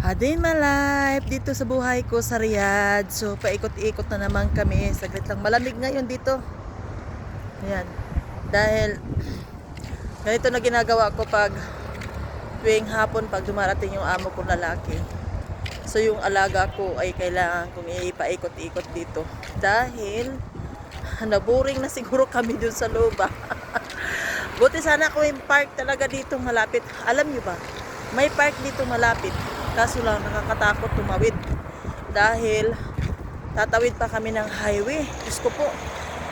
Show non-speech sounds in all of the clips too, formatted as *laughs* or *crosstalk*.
Hadin my life dito sa buhay ko sa Riyadh. So paikot-ikot na naman kami. Saglit lang malamig ngayon dito. Ayan. Dahil ganito na ginagawa ko pag tuwing hapon pag dumarating yung amo kong lalaki. So yung alaga ko ay kailangan kong ipaikot-ikot dito. Dahil naboring na siguro kami dun sa loob. ah. *laughs* Buti sana ko yung park talaga dito malapit. Alam nyo ba? May park dito malapit. Kaso lang nakakatakot tumawid. Dahil tatawid pa kami ng highway. Diyos ko po.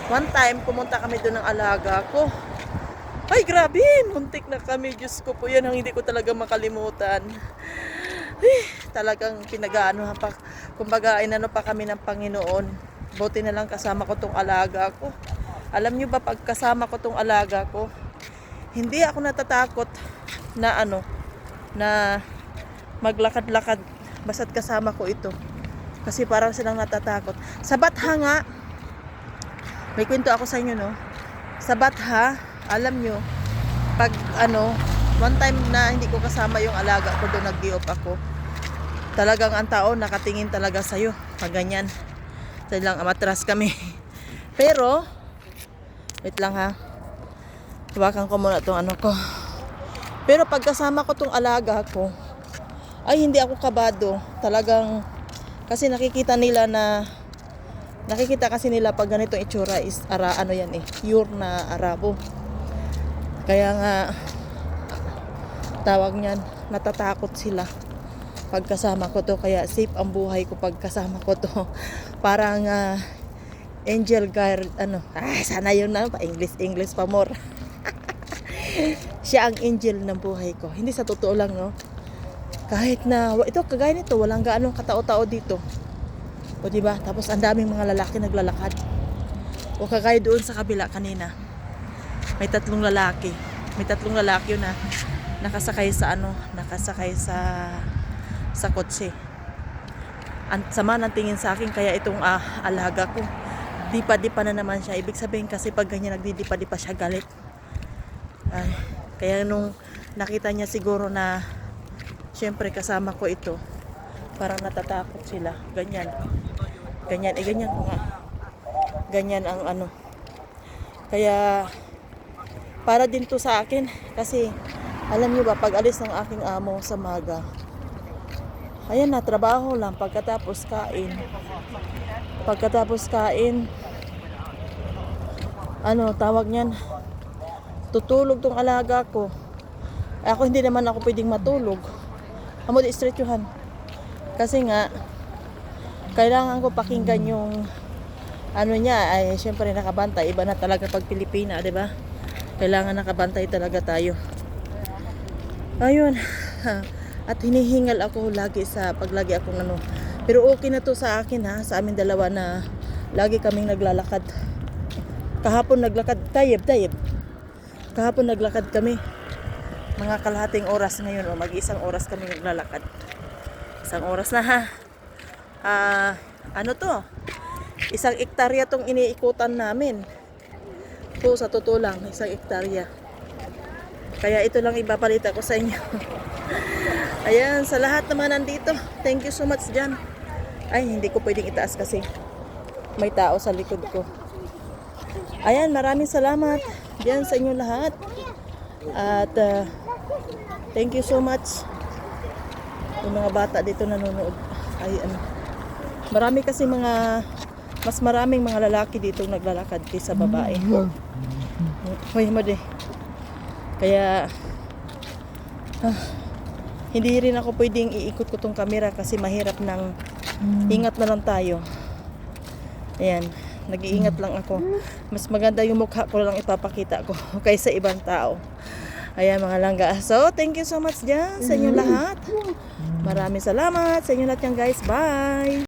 One time pumunta kami doon ng alaga ko. Ay grabe, muntik na kami. Diyos ko po yan ang hindi ko talaga makalimutan. Ay, talagang pinagaano pa. Kumbaga inano pa kami ng Panginoon. Buti na lang kasama ko tong alaga ko. Alam nyo ba pag kasama ko tong alaga ko, hindi ako natatakot na ano, na maglakad-lakad basta't kasama ko ito. Kasi parang silang natatakot. Sa Batha nga, may kwento ako sa inyo, no? Sa Batha, alam nyo, pag ano, one time na hindi ko kasama yung alaga ko doon, nag ako. Talagang ang tao nakatingin talaga sa'yo. Pag ganyan. Lang amatras kami. *laughs* Pero, wait lang ha. Iwakan ko muna itong ano ko. Pero pag kasama ko tong alaga ko, ay hindi ako kabado. Talagang, kasi nakikita nila na, nakikita kasi nila pag ganitong itsura is, ara, ano yan eh, pure na Arabo. Kaya nga, tawag niyan, natatakot sila pag kasama ko to. Kaya safe ang buhay ko pag kasama ko to. *laughs* Parang ah, angel guard, ano, ah, sana yun na, pa English, English pa more. *laughs* Siya ang angel ng buhay ko. Hindi sa totoo lang, no? Kahit na, ito, kagaya nito, walang gaanong katao-tao dito. O, di ba? Tapos, ang daming mga lalaki naglalakad. O, kagaya doon sa kabila kanina. May tatlong lalaki. May tatlong lalaki yun na nakasakay sa ano, nakasakay sa sa kotse. Ang sama ng tingin sa akin, kaya itong ah, alaga ko, dipa-dipa na naman siya. Ibig sabihin kasi pag ganyan nagdidipa-dipa siya, galit. Ay, kaya nung nakita niya siguro na syempre kasama ko ito, parang natatakot sila. Ganyan. Ganyan. Eh, ganyan nga. Ganyan ang ano. Kaya, para din to sa akin. Kasi, alam niyo ba, pag alis ng aking amo sa maga, ayan na, trabaho lang. Pagkatapos kain. Pagkatapos kain, ano, tawag niyan, tutulog tong alaga ko. Ako hindi naman ako pwedeng matulog. Amo di stretchuhan. Kasi nga kailangan ko pakinggan yung ano niya ay syempre nakabantay iba na talaga pag Pilipina, 'di ba? Kailangan nakabantay talaga tayo. Ayun. *laughs* At hinihingal ako lagi sa paglagi akong ano. Pero okay na to sa akin ha, sa amin dalawa na lagi kaming naglalakad. Kahapon naglakad, tayeb, tayeb. Kahapon naglakad kami. Mga kalahating oras ngayon, o mag-isang oras kami naglalakad. Isang oras na ha. Ah, ano to? Isang ektarya tong iniikutan namin. Po, sa totoo lang, isang ektarya. Kaya ito lang ibabalita ko sa inyo. *laughs* Ayan, sa lahat naman nandito, thank you so much dyan. Ay, hindi ko pwedeng itaas kasi may tao sa likod ko. Ayan, maraming salamat dyan sa inyo lahat. At uh, thank you so much. Yung mga bata dito nanonood. Ay, ano. Marami kasi mga, mas maraming mga lalaki dito naglalakad kaysa babae. Hoy, mo Kaya, ah, hindi rin ako pwedeng iikot ko tong camera kasi mahirap ng ingat na lang tayo. Ayan, nag-iingat lang ako. Mas maganda yung mukha ko lang ipapakita ko *laughs* kaysa ibang tao. Ayan mga langga. So, thank you so much dyan sa inyo lahat. Maraming salamat sa inyo lahat yan guys. Bye!